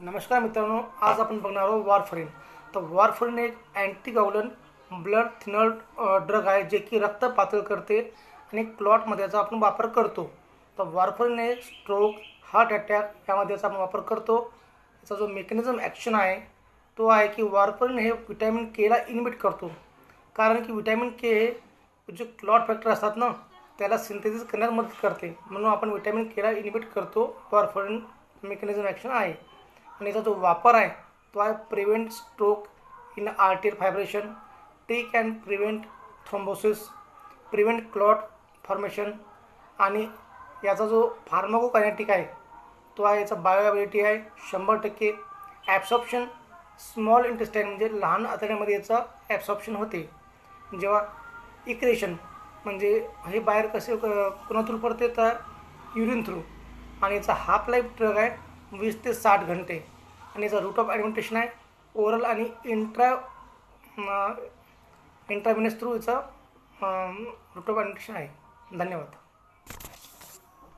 नमस्कार मित्रांनो आज आपण बघणार आहोत वॉरफरिन. तर वारफरीन एक अँटीगावलन ब्लड थिनर ड्रग आहे जे की रक्त पातळ करते आणि क्लॉटमध्ये याचा आपण वापर करतो. तर वॉरफरिन हे स्ट्रोक हार्ट अटॅक यामध्ये याचा आपण वापर करतो. याचा जो मेकॅनिझम ॲक्शन आहे तो आहे की वॉरफरिन हे विटॅमिन केला इनबिट करतो. कारण की विटॅमिन के हे जे क्लॉट फॅक्टर असतात ना त्याला सिंथेसिस करण्यात मदत करते. म्हणून आपण विटॅमिन केला इनबिट करतो. वॉरफरिन मेकॅनिझम ॲक्शन आहे. आणि याचा जो वापर आहे तो आहे prevent stroke in atrial fibrillation it can prevent thrombosis prevent clot formation आणि याचा जो फार्माकोकायनेटिक आहे तो आहे याचा बायोॲबिलिटी आहे शंभर टक्के ॲब्सॉप्शन स्मॉल इंटेस्टाईन म्हणजे लहान आतड्यामध्ये याचं ॲब्सॉप्शन होते. जेव्हा इक्रेशन म्हणजे हे बाहेर कसे कोणा थ्रू पडते तर युरिन थ्रू आणि याचा हाफ लाईफ ड्रग आहे वीस ते साठ घंटे. आणि याचा रूट ऑफ ॲडमिटेशन आहे. ओरल आणि इंट्रा इंट्राविनस थ्रू याचा रूट ऑफ ॲडमिटेशन आहे. धन्यवाद.